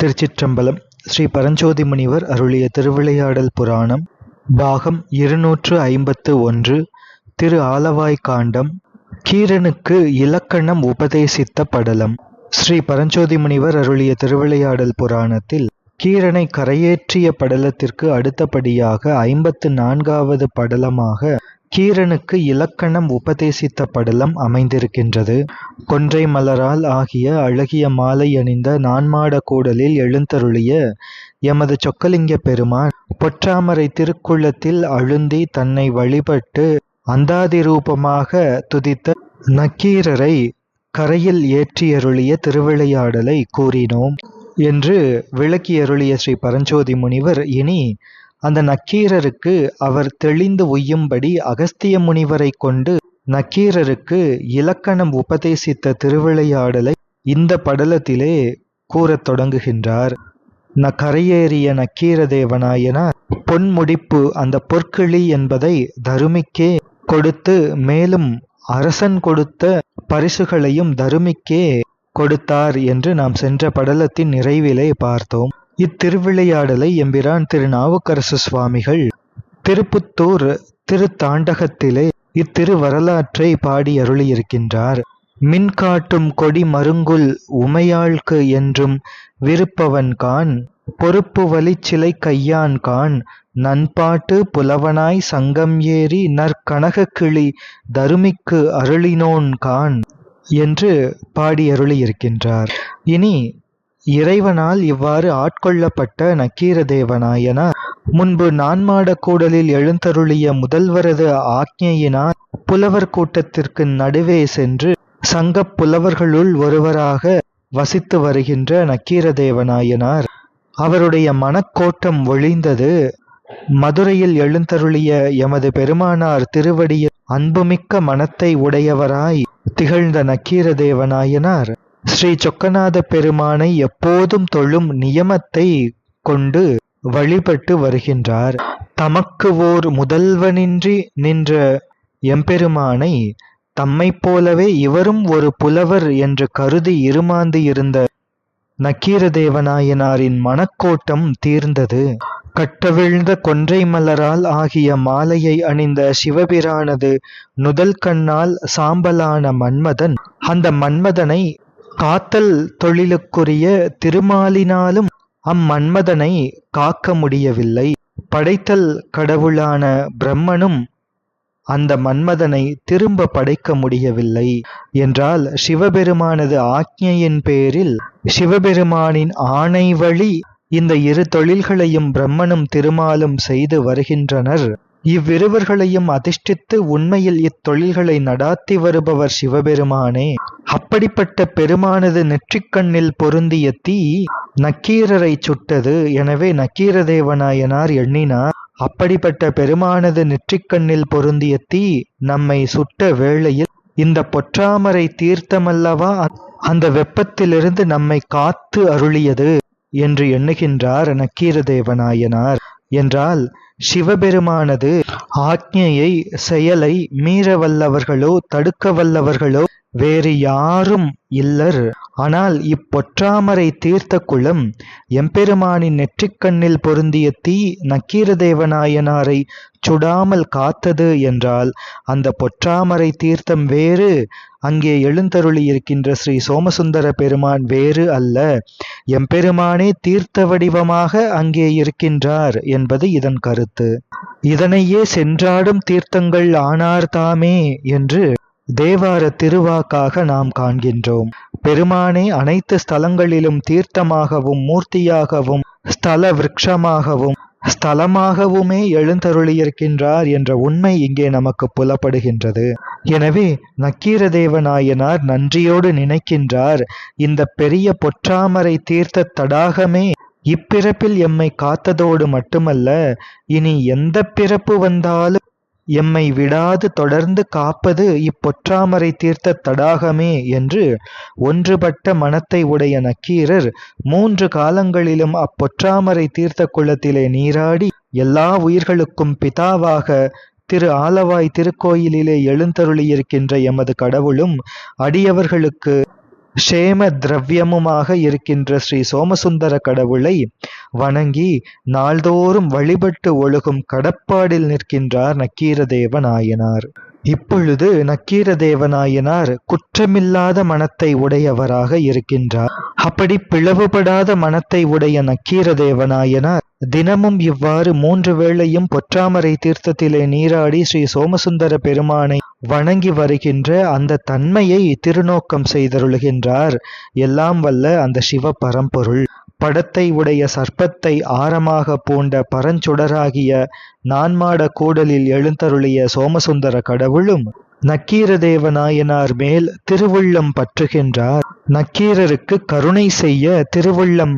திருச்சிற்றம்பலம் ஸ்ரீ பரஞ்சோதி முனிவர் அருளிய திருவிளையாடல் புராணம் பாகம் இருநூற்று ஐம்பத்து ஒன்று திரு ஆலவாய் காண்டம் கீரனுக்கு இலக்கணம் உபதேசித்த படலம். ஸ்ரீ பரஞ்சோதி முனிவர் அருளிய திருவிளையாடல் புராணத்தில் கீரனை கரையேற்றிய படலத்திற்கு அடுத்தபடியாக ஐம்பத்து நான்காவது படலமாக கீரனுக்கு இலக்கணம் உபதேசித்த படலம் அமைந்திருக்கின்றது. கொன்றை மலரால் ஆகிய அழகிய மாலை அணிந்த நான்மாட கூடலில் எழுந்தருளிய எமது சொக்கலிங்க பெருமான் பொற்றாமரை திருக்குள்ளத்தில் அழுந்தி தன்னை வழிபட்டு அந்தாதி ரூபமாக துதித்த நக்கீரரை கரையில் ஏற்றியருளிய திருவிளையாடலை கூறினோம். என்று விளக்கியருளிய ஸ்ரீ பரஞ்சோதி முனிவர் இனி அந்த நக்கீரருக்கு அவர் தெளிந்து உய்யும்படி அகஸ்திய முனிவரை கொண்டு நக்கீரருக்கு இலக்கணம் உபதேசித்த திருவிளையாடலை இந்த படலத்திலே கூறத் தொடங்குகின்றார். ந கரையேறிய நக்கீர பொன்முடிப்பு அந்த பொற்கிளி என்பதை தருமிக்கே கொடுத்து மேலும் அரசன் கொடுத்த பரிசுகளையும் தருமிக்கே கொடுத்தார் என்று நாம் சென்ற படலத்தின் நிறைவிலே பார்த்தோம். இத்திருவிளையாடலை எம்பிரான் திருநாவுக்கரசு சுவாமிகள் திருப்புத்தூர் திருத்தாண்டகத்திலே இத்திரு வரலாற்றை பாடி அருளியிருக்கின்றார். மின் காட்டும் கொடி மருங்குல் உமையாள்கு என்றும் விருப்பவன் கான் பொறுப்பு வலிச்சிலை கையான் கான் நண்பாட்டு புலவனாய் சங்கம் ஏறி நற்கனக கிளி தருமிக்கு அருளினோன் கான் என்று பாடி அருளியிருக்கின்றார். இனி இறைவனால் இவ்வாறு ஆட்கொள்ளப்பட்ட நக்கீரதேவனாயனார் முன்பு நான்மாட கூடலில் எழுந்தருளிய முதல்வரது ஆக்ஞையினால் புலவர் கூட்டத்திற்கு நடுவே சென்று சங்கப் புலவர்களுள் ஒருவராக வசித்து வருகின்ற நக்கீரதேவனாயனார். அவருடைய மனக்கோட்டம் ஒழிந்தது. மதுரையில் எழுந்தருளிய எமது பெருமானார் திருவடியில் அன்புமிக்க மனத்தை உடையவராய் திகழ்ந்த நக்கீரதேவனாயனார். ஸ்ரீ சொக்கநாத பெருமானை எப்போதும் தொழும் நியமத்தை கொண்டு வழிபட்டு வருகின்றார். தமக்கு ஓர் முதல்வனின்றி நின்ற எம்பெருமானை தம்மைப் போலவே இவரும் ஒரு புலவர் என்று கருதி இருமாந்து இருந்த நக்கீரதேவநாயனாரின் மனக்கோட்டம் தீர்ந்தது. கட்டவிழ்ந்த கொன்றை மலரால் ஆகிய மாலையை அணிந்த சிவபிரானது நுதல் கண்ணால் சாம்பலான மன்மதன் அந்த மன்மதனை காத்தல் தொழிலுக்குரிய திருமாலினாலும் அம்மன்மதனை காக்க முடியவில்லை. படைத்தல் கடவுளான பிரம்மனும் அந்த மன்மதனை திரும்ப படைக்க முடியவில்லை. என்றால் சிவபெருமானது ஆக்ஞையின் பேரில் சிவபெருமானின் ஆணை வழி இந்த இரு தொழில்களையும் பிரம்மனும் திருமாலும் செய்து வருகின்றனர். இவ்விருவர்களையும் அதிஷ்டித்து உண்மையில் இத்தொழில்களை நடாத்தி வருபவர் சிவபெருமானே. அப்படிப்பட்ட பெருமானது நெற்றிக்கண்ணில் பொருந்திய தீ நக்கீரரை சுட்டது. எனவே நக்கீரதேவனாயனார் எண்ணினார் அப்படிப்பட்ட பெருமானது நெற்றிக்கண்ணில் பொருந்திய தீ நம்மை சுட்ட வேளையில் இந்த பொற்றாமரை தீர்த்தமல்லவா? அந்த வெப்பத்திலிருந்து நம்மை காத்து அருளியது என்று எண்ணுகின்றார் நக்கீரதேவனாயனார் என்றால் சிவபெருமானது ஆக்ஞையை செயலை மீற வல்லவர்களோ தடுக்க வல்லவர்களோ வேறு யாரும் இல்லர். ஆனால் இப்பொற்றாமரை தீர்த்த குளம் எம்பெருமானின் நெற்றிக்கண்ணில் பொருந்திய தீ நக்கீரதேவநாயனாரை சுடாமல் காத்தது என்றால் அந்த பொற்றாமரை தீர்த்தம் வேறு அங்கே எழுந்தருளி இருக்கின்ற ஸ்ரீ சோமசுந்தர பெருமான் வேறு அல்ல. எம்பெருமானே தீர்த்த வடிவமாக அங்கே இருக்கின்றார் என்பது இதன் கருத்து. இதனையே சென்றாடும் தீர்த்தங்கள் ஆனார் தாமே என்று தேவார திருவாக்காக நாம் காண்கின்றோம். பெருமானே அனைத்து ஸ்தலங்களிலும் தீர்த்தமாகவும் மூர்த்தியாகவும் ஸ்தல விரக்ஷமாகவும் ஸ்தலமாகவுமே எழுந்தருளியிருக்கின்றார் என்ற உண்மை இங்கே நமக்கு புலப்படுகின்றது. எனவே நக்கீரதேவநாயனார் நன்றியோடு நினைக்கின்றார் இந்த பெரிய பொற்றாமரை தீர்த்த தடாகமே இப்பிறப்பில் எம்மை காத்ததோடு மட்டுமல்ல இனி எந்த பிறப்பு வந்தாலும் எம்மை விடாது தொடர்ந்து காப்பது இப்பொற்றாமரை தீர்த்த தடாகமே என்று ஒன்றுபட்ட மனத்தை உடைய நக்கீரர் மூன்று காலங்களிலும் அப்பொற்றாமரை தீர்த்த குளத்திலே நீராடி எல்லா உயிர்களுக்கும் பிதாவாக திரு ஆலவாய் திருக்கோயிலிலே எழுந்தருளியிருக்கின்ற எமது கடவுளும் அடியவர்களுக்கு க்ஷேம திரவியமுமாக இருக்கின்ற ஸ்ரீ சோமசுந்தர கடவுளை வணங்கி நாள்தோறும் வழிபட்டு ஒழுகும் கடப்பாடில் நிற்கின்றார் நக்கீரதேவ நாயனார். இப்பொழுது நக்கீரதேவநாயனார் குற்றமில்லாத மனத்தை உடையவராக இருக்கின்றார். அப்படி பிளவுபடாத மனத்தை உடைய நக்கீரதேவநாயனார் தினமும் இவ்வாறு மூன்று வேளையும் பொற்றாமரை தீர்த்தத்திலே நீராடி ஸ்ரீ சோமசுந்தர பெருமானை வணங்கி வருகின்ற அந்த தன்மையை திருநோக்கம் செய்தருளுகின்றார். எல்லாம் வல்ல அந்த சிவ பரம்பொருள் படத்தை உடைய சர்ப்பத்தை ஆரமாக பூண்ட பரஞ்சுடராகிய நான்மாட கூடலில் எழுந்தருளிய சோமசுந்தர கடவுளும் நக்கீரதேவ நாயனார் மேல் திருவுள்ளம் பற்றுகின்றார். நக்கீரருக்கு கருணை செய்ய திருவுள்ளம்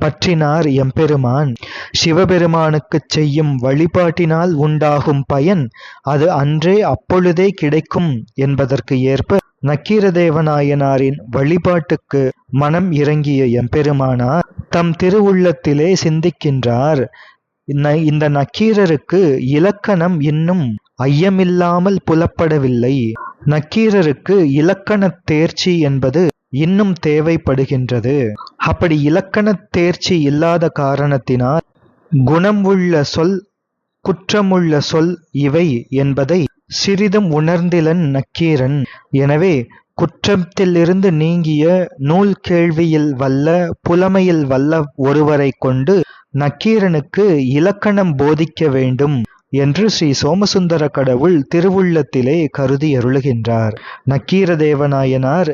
பற்றினார் எம்பெருமான். சிவபெருமானுக்குச் செய்யும் வழிபாட்டினால் உண்டாகும் பயன் அது அன்றே அப்பொழுதே கிடைக்கும் என்பதற்கு ஏற்ப நக்கீரதேவநாயனாரின் வழிபாட்டுக்கு மனம் இறங்கிய எம்பெருமானார் தம் திருவுள்ளத்திலே சிந்திக்கின்றார். இந்த நக்கீரருக்கு இலக்கணம் இன்னும் ஐயமில்லாமல் புலப்படவில்லை. நக்கீரருக்கு இலக்கணத் தேர்ச்சி என்பது இன்னும் தேவைப்படுகின்றது. அப்படி இலக்கணத் தேர்ச்சி இல்லாத காரணத்தினால் குணம் உள்ள சொல் குற்றமுள்ள சொல் இவை என்பதை சிறிதும் உணர்ந்திலன் நக்கீரன். எனவே குற்றத்திலிருந்து நீங்கிய நூல் கேள்வியில் வல்ல புலமையில் வல்ல ஒருவரைக் கொண்டு நக்கீரனுக்கு இலக்கணம் போதிக்க வேண்டும் என்று ஸ்ரீ சோமசுந்தர கடவுள் திருவுள்ளத்திலே கருதி அருளுகின்றார். நக்கீரதேவநாயனார்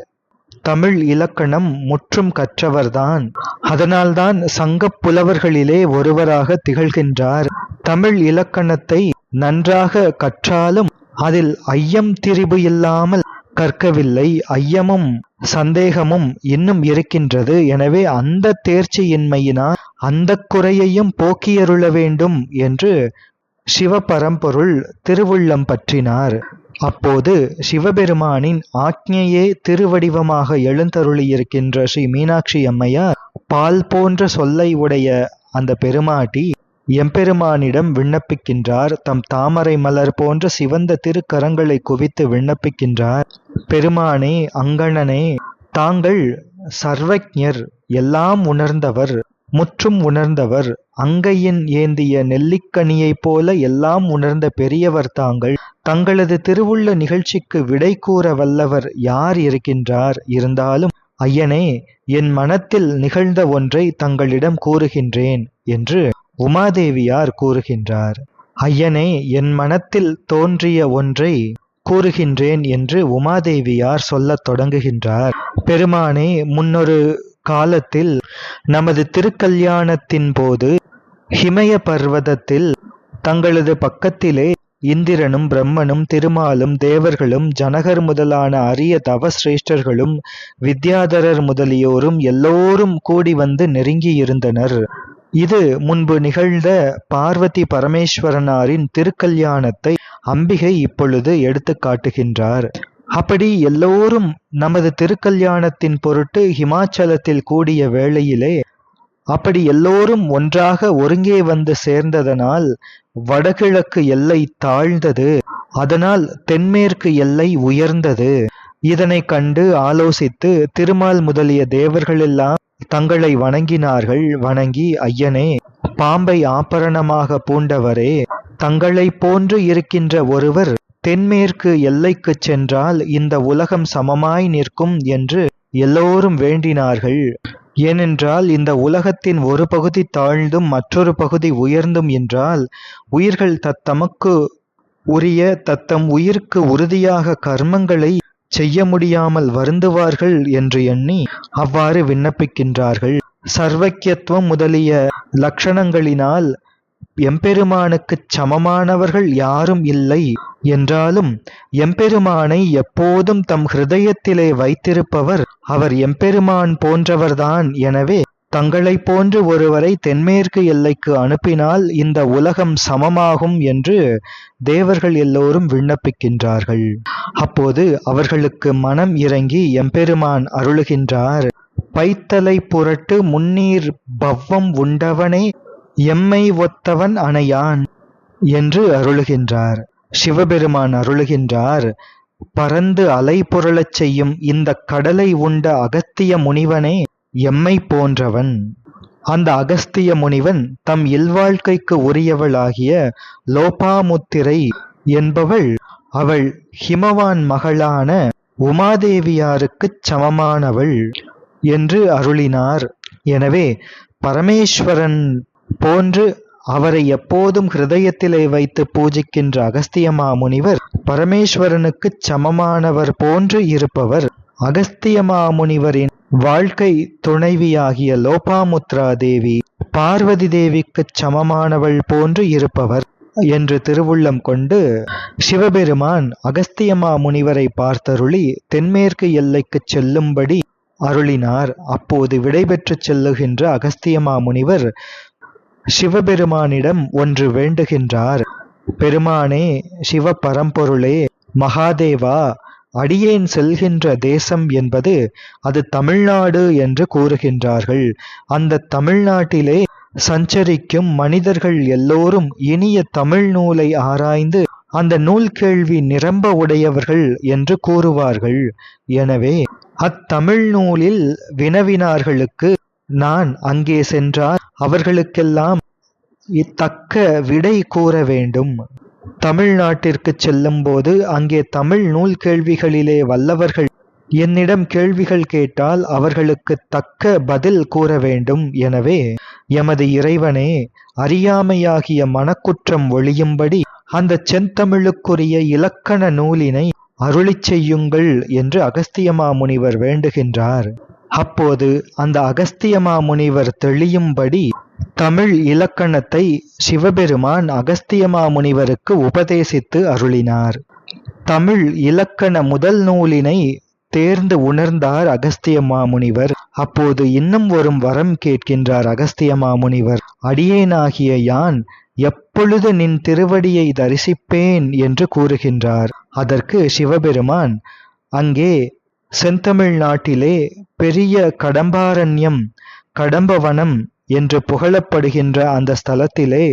தமிழ் இலக்கணம் முற்றும் கற்றவர்தான். அதனால்தான் சங்கப் புலவர்களிலே ஒருவராக திகழ்கின்றார். தமிழ் இலக்கணத்தை நன்றாக கற்றாலும் அதில் ஐயம் திரிபு இல்லாமல் கற்கவில்லை. ஐயமும் சந்தேகமும் இன்னும் இருக்கின்றது. எனவே அந்த தேர்ச்சியின்மையினால் அந்த குறையையும் போக்கியருள வேண்டும் என்று சிவபரம்பொருள் திருவுள்ளம் பற்றினார். அப்போது சிவபெருமானின் ஆக்ஞையே திருவடிவமாக எழுந்தருளியிருக்கின்ற ஸ்ரீ மீனாட்சி அம்மையார் பால் போன்ற சொல்லை உடைய அந்த பெருமாட்டி எம்பெருமானிடம் விண்ணப்பிக்கின்றார். தம் தாமரை மலர் போன்ற சிவந்த திருக்கரங்களை குவித்து விண்ணப்பிக்கின்றார். பெருமானே அங்கணனே தாங்கள் சர்வஜர் எல்லாம் உணர்ந்தவர் முற்றும் உணர்ந்தவர் அங்கையின் ஏந்திய நெல்லிக்கனியைப் போல எல்லாம் உணர்ந்த பெரியவர் தாங்கள் தங்களது திருவுள்ள நிகழ்ச்சிக்கு விடை கூற வல்லவர் யார் இருக்கின்றார்? இருந்தாலும் ஐயனே என் மனத்தில் நிகழ்ந்த ஒன்றை தங்களிடம் கூறுகின்றேன் என்று உமாதேவியார் கூறுகின்றார் ஐயனே என் மனத்தில் தோன்றிய ஒன்றை கூறுகின்றேன் என்று உமாதேவியார் சொல்லத் தொடங்குகின்றார். பெருமானே முன்னொரு காலத்தில் நமது திருக்கல்யாணத்தின் போது ஹிமய பர்வதத்தில் தங்களது பக்கத்திலே இந்திரனும் பிரம்மனும் திருமாலும் தேவர்களும் ஜனகர் முதலான அரிய தவசிரேஷ்டர்களும் வித்யாதரர் முதலியோரும் எல்லோரும் கூடி வந்து நெருங்கியிருந்தனர். இது முன்பு நிகழ்ந்த பார்வதி பரமேஸ்வரனாரின் திருக்கல்யாணத்தை அம்பிகை இப்பொழுது எடுத்து காட்டுகின்றார். அப்படி எல்லோரும் நமது திருக்கல்யாணத்தின் பொருட்டு ஹிமாச்சலத்தில் கூடிய வேளையிலே அப்படி எல்லோரும் ஒன்றாக ஒருங்கே வந்து சேர்ந்ததனால் வடகிழக்கு எல்லை தாழ்ந்தது அதனால் தென்மேற்கு எல்லை உயர்ந்தது. இதனை கண்டு ஆலோசித்து திருமால் முதலிய தேவர்களெல்லாம் தங்களை வணங்கினார்கள் வணங்கி ஐயனே பாம்பை ஆபரணமாக பூண்டவரே தங்களைப் போன்று இருக்கின்ற ஒருவர் தென்மேற்கு எல்லைக்குச் சென்றால் இந்த உலகம் சமமாய் நிற்கும் என்று எல்லோரும் வேண்டினார்கள். ஏனென்றால் இந்த உலகத்தின் ஒரு பகுதி தாழ்ந்தும் மற்றொரு பகுதி உயர்ந்தும் என்றால் உயிர்கள் தத்தமக்கு உரிய தத்தம் உயிருக்கு உறுதியாக கர்மங்களை செய்ய முடியாமல் வருந்துவார்கள் என்று எண்ணி அவ்வாறு விண்ணப்பிக்கின்றார்கள். சர்வக்கியத்துவம் முதலிய லட்சணங்களினால் எம்பெருமானுக்குச் சமமானவர்கள் யாரும் இல்லை என்றாலும் எம்பெருமானை எப்போதும் தம் ஹிருதயத்திலே வைத்திருப்பவர் அவர் எம்பெருமான் போன்றவர்தான். எனவே தங்களைப் போன்று ஒருவரை தென்மேற்கு எல்லைக்கு அனுப்பினால் இந்த உலகம் சமமாகும் என்று தேவர்கள் எல்லோரும் விண்ணப்பிக்கின்றார்கள். அப்போது அவர்களுக்கு மனம் இறங்கி எம்பெருமான் அருளுகின்றார் பைத்தலை புரட்டு முன்னீர் பவ்வம் உண்டவனே எம்மை ஒத்தவன் அணையான் என்று அருளுகின்றார். சிவபெருமான் அருளுகின்றார் பறந்து அலை புரளச் செய்யும் இந்த கடலை உண்ட அகத்திய முனிவனே எம்மைப் போன்றவன். அந்த அகஸ்திய முனிவன் தம் இல்வாழ்க்கைக்கு உரியவளாகிய லோபாமுத்திரை என்பவள் அவள் ஹிமவான் மகளான உமாதேவியாருக்குச் சமமானவள் என்று அருளினார். எனவே பரமேஸ்வரன் போன்று அவரை எப்போதும் ஹிருதயத்திலே வைத்து பூஜிக்கின்ற அகஸ்தியமா முனிவர் பரமேஸ்வரனுக்குச் சமமானவர் போன்று இருப்பவர் அகஸ்தியமா முனிவரின் வாழ்க்கை துணைவியாகிய லோபாமுத்ரா தேவி பார்வதி தேவிக்குச் சமமானவள் போன்று இருப்பவர் என்று திருவுள்ளம் கொண்டு சிவபெருமான் அகஸ்தியமா முனிவரை பார்த்தருளி தென்மேற்கு எல்லைக்குச் செல்லும்படி அருளினார். அப்போது விடைபெற்று செல்லுகின்ற அகஸ்தியமா முனிவர் சிவபெருமானிடம் ஒன்று வேண்டுகின்றார். பெருமானே சிவ பரம்பொருளே மகாதேவா அடியேன் செல்கின்ற தேசம் என்பது அது தமிழ்நாடு என்று கூறுகின்றார்கள். அந்த தமிழ்நாட்டிலே சஞ்சரிக்கும் மனிதர்கள் எல்லோரும் இனிய தமிழ் நூலை ஆராய்ந்து அந்த நூல் கேள்வி நிரம்ப உடையவர்கள் என்று கூறுவார்கள். எனவே அத்தமிழ் நூலில் வினவினார்களுக்கு நான் அங்கே சென்றார் அவர்களுக்கெல்லாம் இத்தக்க விடை கூற வேண்டும். தமிழ்நாட்டிற்குச் செல்லும்போது அங்கே தமிழ் நூல் கேள்விகளிலே வல்லவர்கள். என்னிடம் கேள்விகள் கேட்டால் அவர்களுக்கு தக்க பதில் கூற வேண்டும் எனவே எமது இறைவனே அறியாமையாகிய மனக்குற்றம் ஒழியும்படி அந்த செந்தமிழுக்குரிய இலக்கண நூலினை அருளிச் செய்யுங்கள் என்று அகஸ்தியமா முனிவர் வேண்டுகின்றார். அப்போது அந்த அகஸ்தியமா முனிவர் தெளியும்படி தமிழ் இலக்கணத்தை சிவபெருமான் அகஸ்தியமா முனிவருக்கு உபதேசித்து அருளினார். தமிழ் இலக்கண முதல் நூலினை தேர்ந்து உணர்ந்தார் அகஸ்திய மாமுனிவர் அப்போது இன்னும் வரும் வரம் கேட்கின்றார் அகஸ்திய மாமுனிவர் அடியேனாகிய யான் எப்பொழுது நின் திருவடியை தரிசிப்பேன்? என்று கூறுகின்றார். அதற்கு சிவபெருமான் அங்கே செந்தமிழ் நாட்டிலே பெரிய கடம்பாரண்யம் கடம்பவனம் என்று புகழப்படுகின்ற அந்த ஸ்தலத்திலே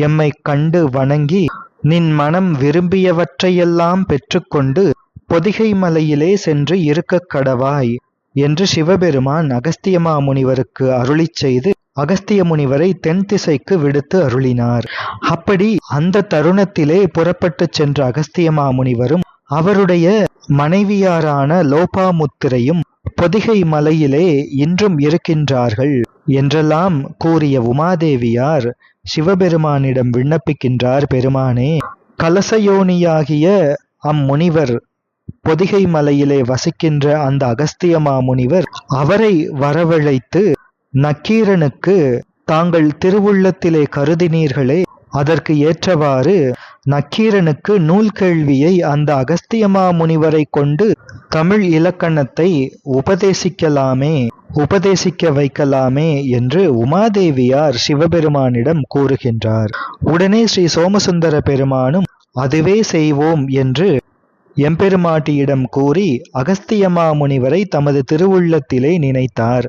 எம்மை கண்டு வணங்கி நின் மனம் விரும்பியவற்றையெல்லாம் பெற்றுக்கொண்டு பொதிகை மலையிலே சென்று இருக்க கடவாய் என்று சிவபெருமான் அகஸ்தியமா முனிவருக்கு அருளிச் செய்து அகஸ்திய முனிவரை தென் திசைக்கு விடுத்து அருளினார். அப்படி அந்த தருணத்திலே புறப்பட்டுச் சென்ற அகஸ்தியமா முனிவரும் அவருடைய மனைவியாரான லோபாமுத்திரையும் பொதிகை மலையிலே இன்றும் இருக்கின்றார்கள் என்றெல்லாம் கூறிய உமாதேவியார் சிவபெருமானிடம் விண்ணப்பிக்கின்றார் பெருமானே கலசயோனியாகிய அம்முனிவர் பொதிகை மலையிலே வசிக்கின்ற அந்த அகஸ்தியமா முனிவர் அவரை வரவழைத்து நக்கீரனுக்கு தாங்கள் திருவுள்ளத்திலே கருதினீர்களே அதற்கு ஏற்றவாறு நக்கீரனுக்கு நூல் கேள்வியை அந்த அகஸ்தியமா முனிவரை கொண்டு தமிழ் இலக்கணத்தை உபதேசிக்கலாமே உபதேசிக்க வைக்கலாமே என்று உமாதேவியார் சிவபெருமானிடம் கூறுகின்றார். உடனே ஸ்ரீ சோமசுந்தர பெருமானும் அதுவே செய்வோம் என்று எம்பெருமாட்டியிடம் கூறி அகஸ்தியமா முனிவரை தமது திருவுள்ளத்திலே நினைத்தார்.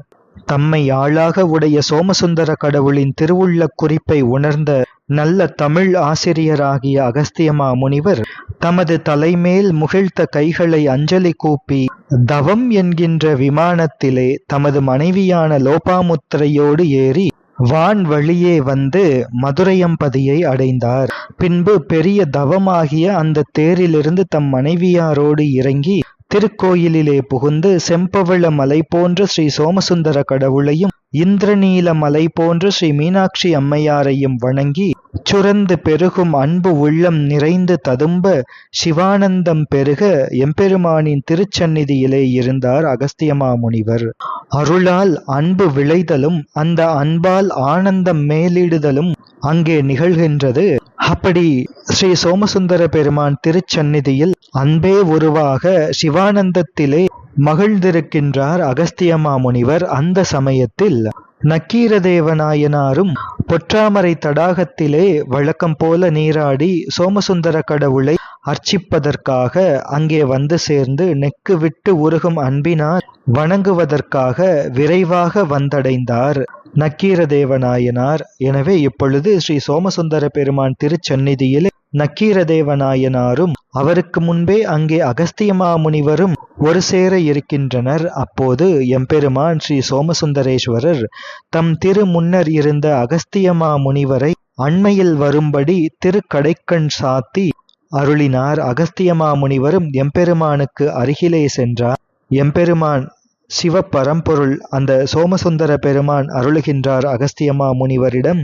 தம்மை ஆளாக உடைய சோமசுந்தர கடவுளின் திருவுள்ளக் குறிப்பை உணர்ந்த நல்ல தமிழ் ஆசிரியராகிய அகஸ்தியமா முனிவர் தமது தலைமேல் முகிழ்த்த கைகளை அஞ்சலி கூப்பி தவம் என்கின்ற விமானத்திலே தமது மனைவியான லோபாமுத்திரையோடு ஏறி வான் வழியே வந்து மதுரையம்பதியை அடைந்தார். பின்பு பெரிய தவமாகிய அந்த தேரிலிருந்து தம் மனைவியாரோடு இறங்கி திருக்கோயிலிலே புகுந்து செம்பவள மலை போன்ற ஸ்ரீ சோமசுந்தர கடவுளையும் இந்திரநீல மலை போன்ற ஸ்ரீ மீனாட்சி அம்மையாரையும் வணங்கி சுரந்து பெருகும் அன்பு உள்ளம் நிறைந்து ததும்ப சிவானந்தம் பெருக எம்பெருமானின் திருச்சந்நிதியிலே இருந்தார் அகஸ்தியமா முனிவர் அருளால் அன்பு விளைதலும் அந்த அன்பால் ஆனந்தம் மேலிடுதலும் அங்கே நிகழ்கின்றது. அப்படி ஸ்ரீ சோமசுந்தர பெருமான் திருச்சந்நிதியில் அன்பே உருவாக சிவானந்தத்திலே மகிழ்ந்திருக்கின்றார் அகஸ்தியமா முனிவர் அந்த சமயத்தில். நக்கீரதேவநாயனாரும் பொற்றாமரை தடாகத்திலே வழக்கம் போல நீராடி சோமசுந்தர கடவுளை அர்ச்சிப்பதற்காக அங்கே வந்து சேர்ந்து நெக்கு விட்டு உருகும் அன்பினார் வணங்குவதற்காக விரைவாக வந்தடைந்தார் நக்கீரதேவநாயனார். எனவே இப்பொழுது ஸ்ரீ சோமசுந்தர பெருமான் திருச்சந்நிதியிலே நக்கீரதேவநாயனாரும் அவருக்கு முன்பே அங்கே அகஸ்திய மாமுனிவரும் ஒரு சேர இருக்கின்றனர். அப்போது எம்பெருமான் ஸ்ரீ சோமசுந்தரேஸ்வரர் தம் திரு முன்னர் இருந்த அகஸ்திய மாமுனிவரை அண்மையில் வரும்படி திருக்கடைக்கண் சாத்தி அருளினார். அகஸ்தியமா முனிவரும் எம்பெருமானுக்கு அருகிலே சென்றார். எம்பெருமான் சிவப்பரம்பொருள் அந்த சோமசுந்தர பெருமான் அருளுகின்றார் அகஸ்தியமா முனிவரிடம்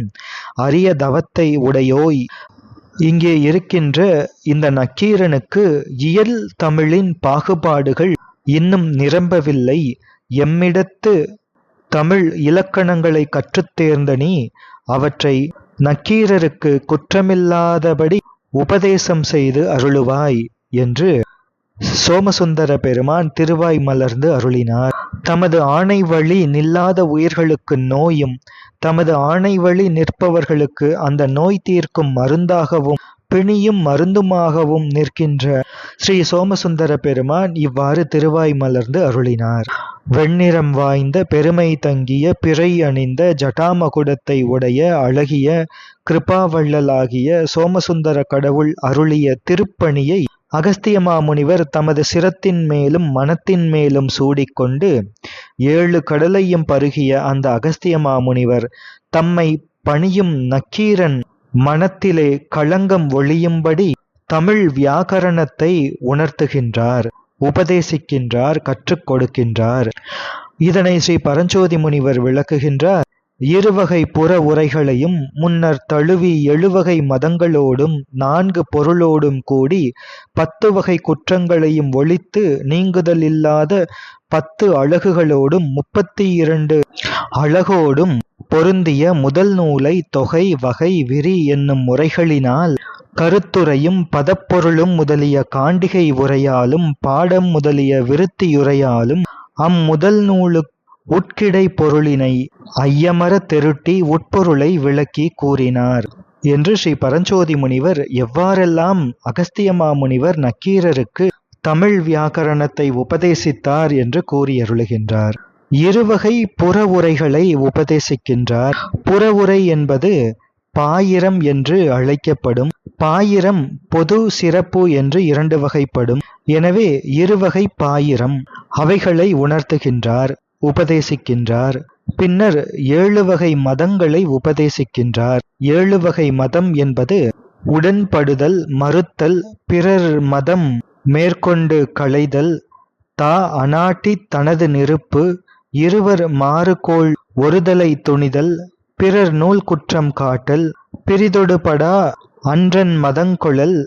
அரிய தவத்தை உடையோய் இங்கே இருக்கின்ற இந்த நக்கீரனுக்கு இயல் தமிழின் பாகுபாடுகள் இன்னும் நிரம்பவில்லை. எம்மிடத்து தமிழ் இலக்கணங்களை கற்றுத்தேர்ந்த நீ அவற்றை நக்கீரருக்கு குற்றமில்லாதபடி உபதேசம் செய்து அருளுவாய் என்று சோமசுந்தர பெருமான் திருவாய் மலர்ந்து அருளினார். தமது ஆணை வழி நில்லாத உயிர்களுக்கு நோயும் தமது ஆணை வழி நிற்பவர்களுக்கு அந்த நோய் தீர்க்கும் மருந்தாகவும் பிணியும் மருந்துமாகவும் நிற்கின்ற ஸ்ரீ சோமசுந்தர பெருமான் இவ்வாறு திருவாய் மலர்ந்து அருளினார். வெண்ணிறம் வாய்ந்த பெருமை தங்கிய பிறை அணிந்த ஜட்டாமகுடத்தை உடைய அழகிய கிருபாவள்ளலாகிய சோமசுந்தர கடவுள் அருளிய திருப்பணியை அகஸ்தியமா முனிவர் தமது சிரத்தின் மேலும் மனத்தின் மேலும் சூடிக்கொண்டு ஏழு கடலையும் பருகிய அந்த அகஸ்தியமா முனிவர் தம்மை பணியும் நக்கீரன் மனத்திலே களங்கம் ஒழியும்படி தமிழ் வியாகரணத்தை உணர்த்துகின்றார் உபதேசிக்கின்றார் கற்றுக் கொடுக்கின்றார். இதனை ஸ்ரீ பரஞ்சோதி முனிவர் விளக்குகின்றார். இருவகை புற உரைகளையும் முன்னர் தழுவி எழுவகை மதங்களோடும் நான்கு பொருளோடும் கூடி பத்து வகை குற்றங்களையும் ஒழித்து நீங்குதல் இல்லாத பத்து அழகுகளோடும் முப்பத்தி இரண்டு அழகோடும் பொருந்திய முதல் நூலை தொகை வகை விரி என்னும் முறைகளினால் கருத்துரையும் பதப்பொருளும் முதலிய காண்டிகை உரையாலும் பாடம் முதலிய விருத்தியுரையாலும் அம்முதல் நூலுக்கு உட்கிடை பொருளினை ஐயமர தெருட்டி உட்பொருளை விளக்கி கூறினார் என்று ஸ்ரீ பரஞ்சோதி முனிவர் எவ்வாறெல்லாம் அகஸ்தியமா முனிவர் நக்கீரருக்கு தமிழ் வியாக்கரணத்தை உபதேசித்தார் என்று கூறியருளுகின்றார். இருவகை புற உரைகளை உபதேசிக்கின்றார். புற உரை என்பது பாயிரம் என்று அழைக்கப்படும். பாயிரம் பொது சிறப்பு என்று இரண்டு வகைப்படும். எனவே இருவகை பாயிரம் அவைகளை உணர்த்துகின்றார் உபதேசிக்கின்றார். பின்னர் ஏழு வகை மதங்களை உபதேசிக்கின்றார். ஏழு வகை மதம் என்பது உடன்படுதல் மறுத்தல் பிறர் மதம் மேற்கொண்டு களைதல் தா அநாட்டி தனது நெருப்பு இருவர் மாறுகோள் ஒருதலை துணிதல் பிறர் நூல் குற்றம் காட்டல் பிரிதொடுபடா அன்றன் மதங்கொழல்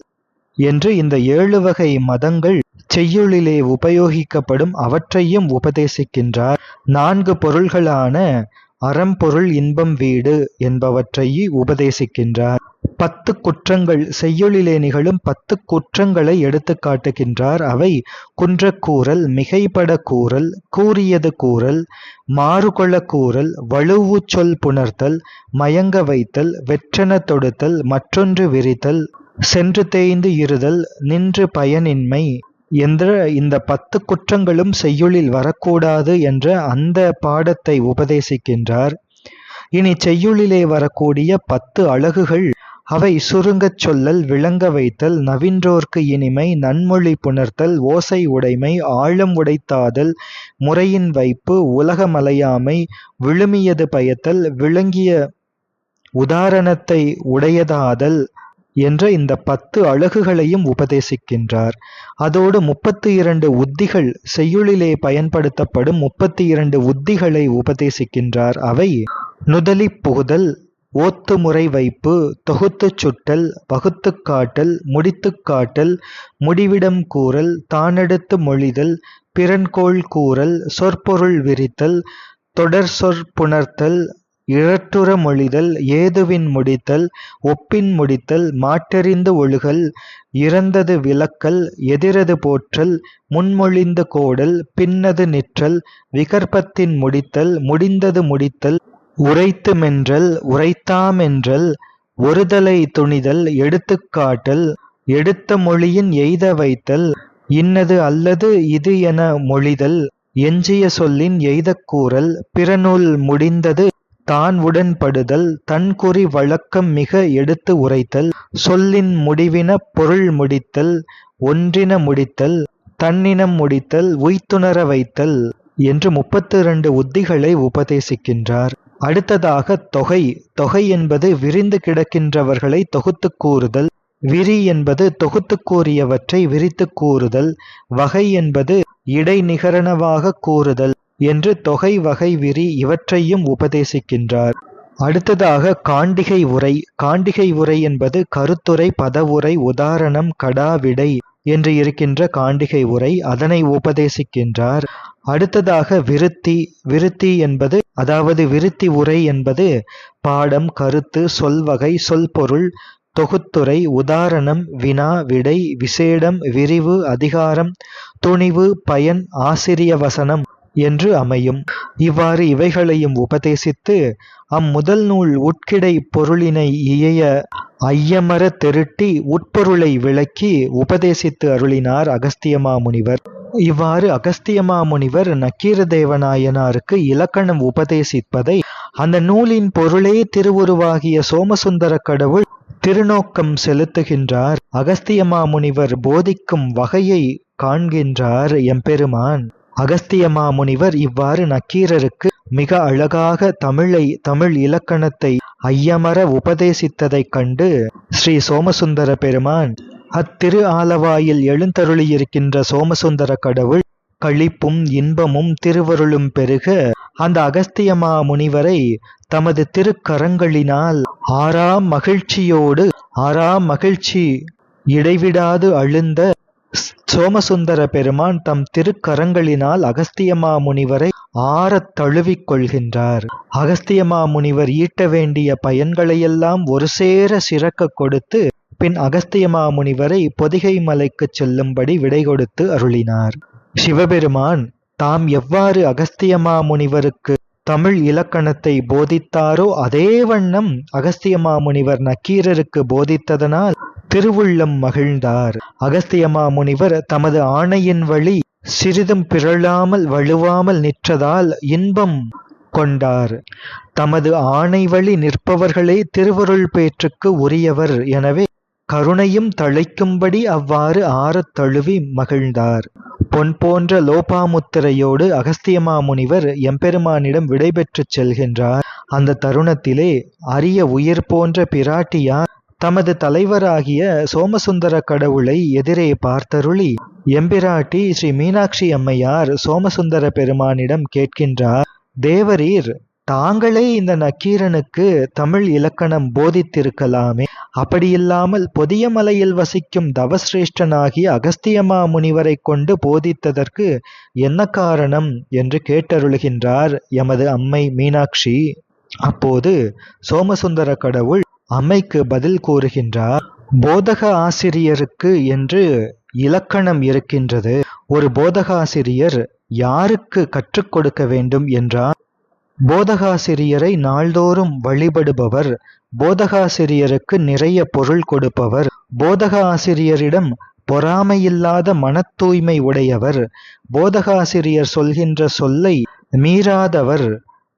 என்று இந்த ஏழு வகை மதங்கள் செய்யுளிலே உபயோகிக்கப்படும் அவற்றையும் உபதேசிக்கின்றார். நான்கு பொருள்களான அறம்பொருள் இன்பம் வீடு என்பவற்றை உபதேசிக்கின்றார். பத்து குற்றங்கள் செய்யுளிலே நிகழும் பத்து குற்றங்களை எடுத்து காட்டுகின்றார். அவை குன்றக்கூறல் மிகைப்பட கூறல் கூறியது கூறல் மாறுகொள்ள கூறல் வலுவு சொல் புணர்த்தல் மயங்க வைத்தல் வெற்றென தொடுத்தல் மற்றொன்று விரித்தல் சென்று தேய்ந்து இருதல் நின்று பயனின்மை என்ற இந்த பத்து குற்றங்களும் செய்யுளில் வரக்கூடாது என்ற அந்த பாடத்தை உபதேசிக்கின்றார். இனி செய்யுளிலே வரக்கூடிய பத்து அழகுகள் அவை சுருங்கச் சொல்லல் விளங்க வைத்தல் நவின்றோர்க்கு இனிமை நன்மொழி புணர்த்தல் ஓசை உடைமை ஆழம் உடைத்தாதல் முறையின் வைப்பு உலகமலையாமை விழுமியது பயத்தல் விளங்கிய உதாரணத்தை உடையதாதல் என்ற இந்த பத்து அழகுகளையும் உபதேசிக்கின்றார். அதோடு முப்பத்தி இரண்டு உத்திகள் செய்யுளிலே பயன்படுத்தப்படும் முப்பத்தி இரண்டு உத்திகளை உபதேசிக்கின்றார். அவை நுதலி புகுதல் ஓத்து முறை வைப்பு தொகுத்துச் சுட்டல் வகுத்து காட்டல் முடித்து காட்டல் முடிவிடம் கூறல் தானெடுத்து மொழிதல் பிறன்கோள் கூறல் சொற்பொருள் விரித்தல் தொடர் சொற்புணர்த்தல் இழற்றுற மொழிதல் ஏதுவின் முடித்தல் ஒப்பின் முடித்தல் மாற்றறிந்து ஒழுகல் இறந்தது விளக்கல் எதிரது போற்றல் முன்மொழிந்து கோடல் பின்னது நிற்றல் விகற்பத்தின் முடித்தல் முடிந்தது முடித்தல் உரைத்து மென்றல் உரைத்தாமென்றல் ஒருதலை துணிதல் எடுத்துக்காட்டல் எடுத்த மொழியின் எய்த வைத்தல் இன்னது அல்லது இது என மொழிதல் எஞ்சிய சொல்லின் எய்தக் கூறல் பிறநூல் முடிந்தது தான் உடன்படுதல் தன்குறி வழக்கம் மிக எடுத்து உரைத்தல் சொல்லின் முடிவின பொருள் முடித்தல் ஒன்றின முடித்தல் தன்னினம் முடித்தல் உய்த்துணர வைத்தல் என்று முப்பத்து இரண்டு உத்திகளை உபதேசிக்கின்றார். அடுத்ததாக தொகை தொகை என்பது விரிந்து கிடக்கின்றவர்களை தொகுத்து கூறுதல் விரி என்பது தொகுத்து கூறியவற்றை விரித்து கூறுதல் வகை என்பது இடைநிகரனவாக கூறுதல். என்று தொகை வகை விரி இவற்றையும் உபதேசிக்கின்றார். அடுத்ததாக காண்டிகை உரை. காண்டிகை உரை என்பது கருத்துரை பதவுரை உதாரணம் கடாவிடை என்று இருக்கின்ற காண்டிகை உரை. அதனை உபதேசிக்கின்றார். அடுத்ததாக விருத்தி. விருத்தி என்பது அதாவது விருத்தி உரை என்பது பாடம் கருத்து சொல்வகை சொல்பொருள் தொகுத்துறை உதாரணம் வினா விடை விசேடம் விரிவு அதிகாரம் துணிவு பயன் ஆசிரிய வசனம் என்று அமையும். இவ்வாறு இவைகளையும் உபதேசித்து அம்முதல் நூல் உட்கிடை பொருளினை இயைய ஐயமர திருட்டி உட்பொருளை விளக்கி உபதேசித்து அருளினார் அகஸ்தியமா முனிவர். இவ்வாறு அகஸ்தியமா முனிவர் நக்கீரதேவநாயனாருக்கு இலக்கணம் உபதேசிப்பதை அந்த நூலின் பொருளே திருவுருவாகிய சோமசுந்தர கடவுள் திருநோக்கம் செலுத்துகின்றார். அகஸ்தியமா முனிவர் போதிக்கும் வகையை காண்கின்றார் எம்பெருமான். அகஸ்திய மாமுனிவர் இவ்வாறு நக்கீரருக்கு மிக அழகாக தமிழை தமிழ் இலக்கணத்தை ஐயமர உபதேசித்ததைக் கண்டு ஸ்ரீ சோமசுந்தர பெருமான் அத்திரு ஆலவாயில் எழுந்தருளியிருக்கின்ற சோமசுந்தர கடவுள் களிப்பும் இன்பமும் திருவருளும் பெருக அந்த அகஸ்தியமா முனிவரை தமது திருக்கரங்களினால் ஆறாம் மகிழ்ச்சியோடு ஆறாம் மகிழ்ச்சி இடைவிடாது அழுந்த சோமசுந்தர பெருமான் தம் திருக்கரங்களினால் அகஸ்தியமா முனிவரை ஆறத் தழுவிக் கொள்கின்றார். அகஸ்தியமா முனிவர் ஈட்ட வேண்டிய பயன்களையெல்லாம் ஒரு சேர சிறக்க கொடுத்து பின் அகஸ்தியமா முனிவரை பொதிகை மலைக்குச் செல்லும்படி விடை கொடுத்து அருளினார். சிவபெருமான் தாம் எவ்வாறு அகஸ்தியமா முனிவருக்கு தமிழ் இலக்கணத்தை போதித்தாரோ அதே வண்ணம் அகஸ்தியமா முனிவர் நக்கீரருக்கு போதித்ததனால் திருவுள்ளம் மகிழ்ந்தார். அகஸ்தியமா முனிவர் தமது ஆணையின் வழி சிறிதும் பிறழாமல் வழுவாமல் நிற்றதால் இன்பம் கொண்டார். தமது ஆணை வழி நிற்பவர்களே திருவருள் பேற்றுக்கு உரியவர். எனவே கருணையும் தழைக்கும்படி அவ்வாறு ஆறத் தழுவி மகிழ்ந்தார். பொன் போன்ற லோபாமுத்திரையோடு அகஸ்தியமா முனிவர் எம்பெருமானிடம் விடைபெற்றுச் செல்கின்றார். அந்த தருணத்திலே அரிய உயிர் போன்ற பிராட்டியார் தமது தலைவராகிய சோமசுந்தர கடவுளை எதிரே பார்த்தருளி. எம்பிராட்டி ஸ்ரீ மீனாட்சி அம்மையார் சோமசுந்தர பெருமானிடம் கேட்கின்றார் தேவரீர் தாங்களே இந்த நக்கீரனுக்கு தமிழ் இலக்கணம் போதித்திருக்கலாமே. அப்படியில்லாமல் பொதிய மலையில் வசிக்கும் தவசிரேஷ்டனாகிய அகஸ்தியமா முனிவரை கொண்டு போதித்ததற்கு என்ன காரணம்? என்று கேட்டருளுகின்றார் எமது அம்மை மீனாட்சி. அப்போது சோமசுந்தர கடவுள் அம்மைக்கு பதில் கூறுகின்றார் போதக ஆசிரியருக்கு என்று இலக்கணம் இருக்கின்றது. ஒரு போதகாசிரியர் யாருக்கு கற்றுக் கொடுக்க வேண்டும் என்றால் போதகாசிரியரை நாள்தோறும் வழிபடுபவர் போதகாசிரியருக்கு நிறைய பொருள் கொடுப்பவர் போதக ஆசிரியரிடம் பொறாமையில்லாத மன தூய்மை உடையவர் போதகாசிரியர் சொல்கின்ற சொல்லை மீறாதவர்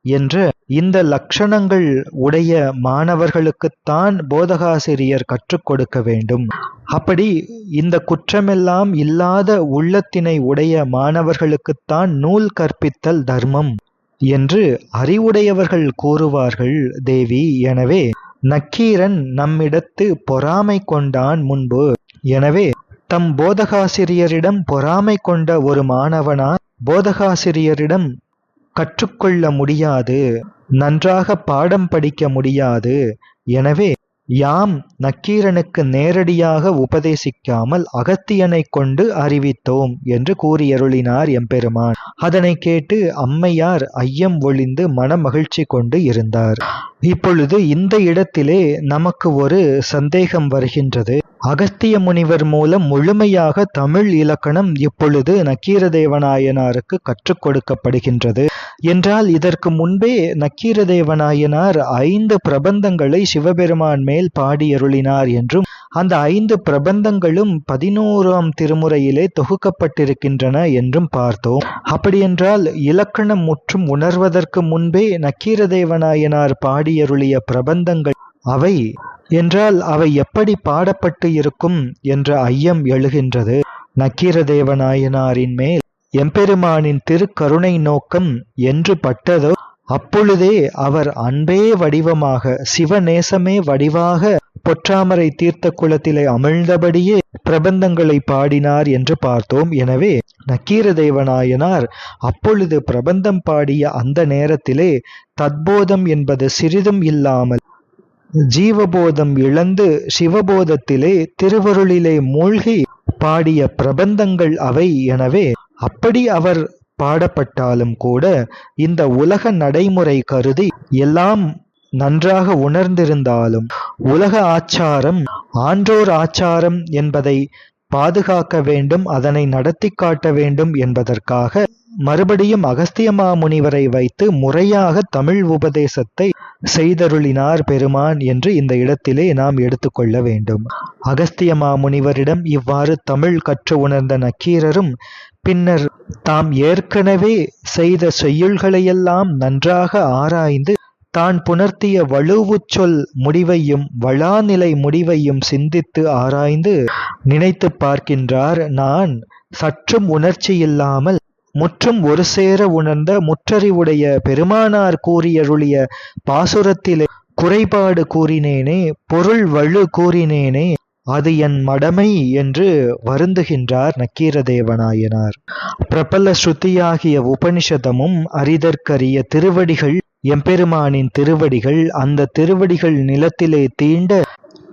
என்ற இந்த லட்சணங்கள் உடைய மாணவர்களுக்குத்தான் போதகாசிரியர் கற்றுக் கொடுக்க வேண்டும். அப்படி இந்த குற்றமெல்லாம் இல்லாத உள்ளத்தினை உடைய மாணவர்களுக்குத்தான் நூல் கற்பித்தல் தர்மம் என்று அறிவுடையவர்கள் கூறுவார்கள் தேவி. எனவே நக்கீரன் நம்மிடத்து பொறாமை கொண்டான் முன்பு. எனவே தம் போதகாசிரியரிடம் பொறாமை கொண்ட ஒரு மாணவனார் போதகாசிரியரிடம் கற்றுக்கொள்ள முடியாது நன்றாக பாடம் படிக்க முடியாது. எனவே யாம் நக்கீரனுக்கு நேரடியாக உபதேசிக்காமல் அகத்தியனை கொண்டு அறிவித்தோம் என்று கூறியருளினார் எம்பெருமான். அதனை கேட்டு அம்மையார் ஐயம் ஒளிந்து மனமகிழ்ச்சி கொண்டு இருந்தார். இப்பொழுது இந்த இடத்திலே நமக்கு ஒரு சந்தேகம் வருகின்றது. அகஸ்திய முனிவர் மூலம் முழுமையாக தமிழ் இலக்கணம் இப்பொழுது நக்கீரதேவநாயனாருக்கு கற்றுக் கொடுக்கப்படுகின்றது. என்றால் இதற்கு முன்பே நக்கீரதேவநாயனார் ஐந்து பிரபந்தங்களை சிவபெருமான் மேல் பாடியருளினார் என்றும் அந்த ஐந்து பிரபந்தங்களும் பதினோராம் திருமுறையிலே தொகுக்கப்பட்டிருக்கின்றன என்றும் பார்த்தோம். அப்படியென்றால் இலக்கணம் முற்றும் உணர்வதற்கு முன்பே நக்கீரதேவநாயனார் பாடியருளிய பிரபந்தங்கள் அவை என்றால் அவை எப்படி பாடப்பட்டு இருக்கும் என்ற ஐயம் எழுகின்றது. நக்கீரதேவநாயனாரின் மேல் எம்பெருமானின் திருக்கருணை நோக்கம் என்று பட்டதோ அப்பொழுதே அவர் அன்பே வடிவமாக சிவநேசமே வடிவாக பொற்றாமரை தீர்த்த குளத்திலே அமிழ்ந்தபடியே பிரபந்தங்களை பாடினார் என்று பார்த்தோம். எனவே நக்கீரதேவநாயனார் அப்பொழுது பிரபந்தம் பாடிய அந்த நேரத்திலே தத்போதம் என்பது சிறிதும் இல்லாமல் ஜீவபோதம் இழந்து சிவபோதத்திலே திருவருளிலே மூழ்கி பாடிய பிரபந்தங்கள் அவை எனவே அப்படி அவர் பாடப்பட்டாலும் கூட இந்த உலக நடைமுறை கருதி எல்லாம் நன்றாக உணர்ந்திருந்தாலும் உலக ஆச்சாரம் ஆன்றோர் ஆச்சாரம் என்பதை பாதுகாக்க வேண்டும் அதனை நடத்தி காட்ட வேண்டும் என்பதற்காக மறுபடியும் அகஸ்திய மாமுனிவரை வைத்து முறையாக தமிழ் உபதேசத்தை செய்தருளினார் பெருமான் என்று இந்த இடத்திலே நாம் எடுத்துக்கொள்ள வேண்டும். அகஸ்திய மாமுனிவரிடம் இவ்வாறு தமிழ் கற்று உணர்ந்த நக்கீரரும் பின்னர் தாம் ஏற்கனவே செய்த செய்யுள்களையெல்லாம் நன்றாக ஆராய்ந்து தான் புணர்த்திய வலுவுச்சொல் முடிவையும் வளாநிலை முடிவையும் சிந்தித்து ஆராய்ந்து நினைத்து பார்க்கின்றார். நான் சற்றும் உணர்ச்சியில்லாமல் முற்றும் ஒரு சேர உணர்ந்த முற்றறிவுடைய பெருமானார் கூறியருளிய பாசுரத்திலே குறைபாடு கூறினேனே பொருள் வலு கூறினேனே அது என் மடமை என்று வருந்துகின்றார் நக்கீரதேவநாயனார். பிரபல ஸ்ருதியாகிய உபனிஷதமும் அரிதற்கரிய திருவடிகள் எம்பெருமானின் திருவடிகள் அந்த திருவடிகள் நிலத்திலே தீண்ட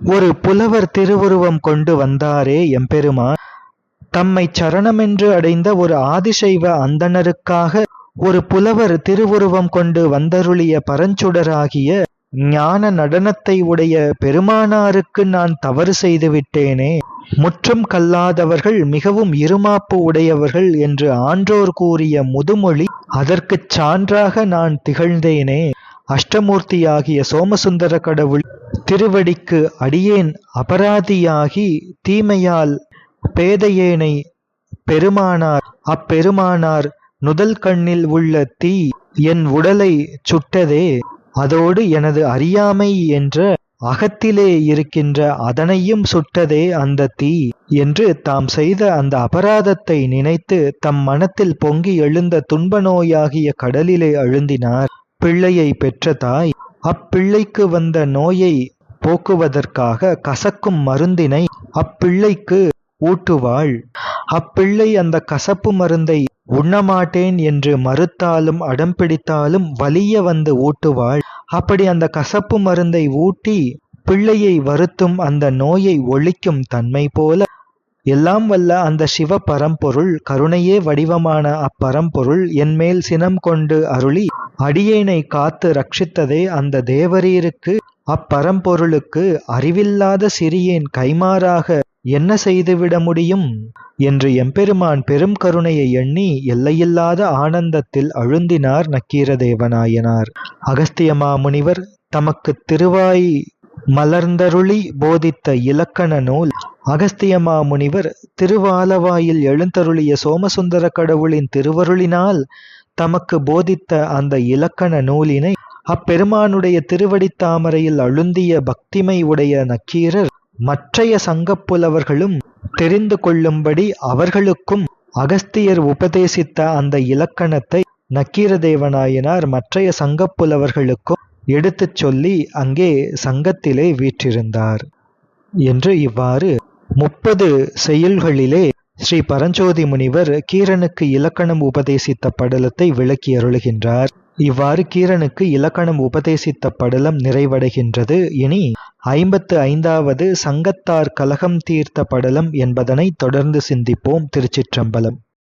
ஒரு புலவர் திருவுருவம் கொண்டு வந்தாரே எம்பெருமான். தம்மை சரணமென்று அடைந்த ஒரு ஆதிசைவ அந்தணருக்காக ஒரு புலவர் திருவுருவம் கொண்டு வந்தருளிய பரஞ்சுடராகிய ஞான நடனத்தை உடைய பெருமானாருக்கு நான் தவறு செய்து விட்டேனே. முற்றும் கல்லாதவர்கள் மிகவும் இருமாப்பு உடையவர்கள் என்று ஆன்றோர் கூறிய முதுமொழி அதற்குச் சான்றாக நான் திகழ்ந்தேனே. அஷ்டமூர்த்தியாகிய சோமசுந்தர கடவுள் திருவடிக்கு அடியேன் அபராதியாகி தீமையால் பேதையேனை பெருமானார் அப்பெருமானார் நுதல் கண்ணில் உள்ள தீ என் உடலை சுட்டதே அதோடு எனது அறியாமை என்ற அகத்திலே இருக்கின்ற அதனையும் சுட்டதே அந்த தீ என்று தாம் செய்த அந்த அபராதத்தை நினைத்து தம் மனத்தில் பொங்கி எழுந்த துன்ப நோயாகிய கடலிலே அழுந்தினார். பிள்ளையை பெற்ற தாய் அப்பிள்ளைக்கு வந்த நோயை போக்குவதற்காக கசக்கும் மருந்தினை அப்பிள்ளைக்கு ஊட்டுவாள். அப்பிள்ளை அந்த கசப்பு மருந்தை உண்ணமாட்டேன் என்று மறுத்தாலும் அடம் பிடித்தாலும் வலிய வந்து ஊட்டுவாள். அப்படி அந்த கசப்பு மருந்தை ஊட்டி பிள்ளையை வருத்தும் அந்த நோயை ஒழிக்கும் தன்மை போல எல்லாம் வல்ல அந்த சிவ பரம்பொருள் கருணையே வடிவமான அப்பரம்பொருள் என்மேல் சினம் கொண்டு அருளி அடியேனை காத்து ரட்சித்ததே அந்த தேவரீருக்கு அப்பரம்பொருளுக்கு அறிவில்லாத சிறியேன் கைமாறாக என்ன செய்துவிட முடியும்? என்று எம்பெருமான் பெரும் கருணையை எண்ணி எல்லையில்லாத ஆனந்தத்தில் அழுந்தினார் நக்கீரதேவநாயனார். அகஸ்திய மாமுனிவர் தமக்கு திருவாய் மலர்ந்தருளி போதித்த இலக்கண நூல் அகஸ்திய மாமுனிவர் திருவாலவாயில் எழுந்தருளிய சோமசுந்தர கடவுளின் திருவருளினால் தமக்கு போதித்த அந்த இலக்கண நூலினை அப்பெருமானுடைய திருவடித்தாமரையில் அழுந்திய பக்திமை உடைய நக்கீரர் மற்றைய சங்கப்புலவர்களும் தெரிந்து கொள்ளும்படி அவர்களுக்கும் அகஸ்தியர் உபதேசித்த அந்த இலக்கணத்தை நக்கீரதேவநாயனார் மற்றைய சங்கப்புலவர்களுக்கும் எடுத்துச் சொல்லி அங்கே சங்கத்திலே வீற்றிருந்தார். என்று இவ்வாறு முப்பது செயல்களிலே ஸ்ரீ பரஞ்சோதி முனிவர் கீரனுக்கு இலக்கணம் உபதேசித்த படலத்தை விளக்கி அருளுகின்றார். இவ்வாறு கீரனுக்கு இலக்கணம் உபதேசித்த படலம் நிறைவடைகின்றது. இனி ஐம்பத்து ஐந்தாவது சங்கத்தார் கலகம் தீர்த்த படலம் என்பதனை தொடர்ந்து சிந்திப்போம் திருச்சிற்றம்பலம்.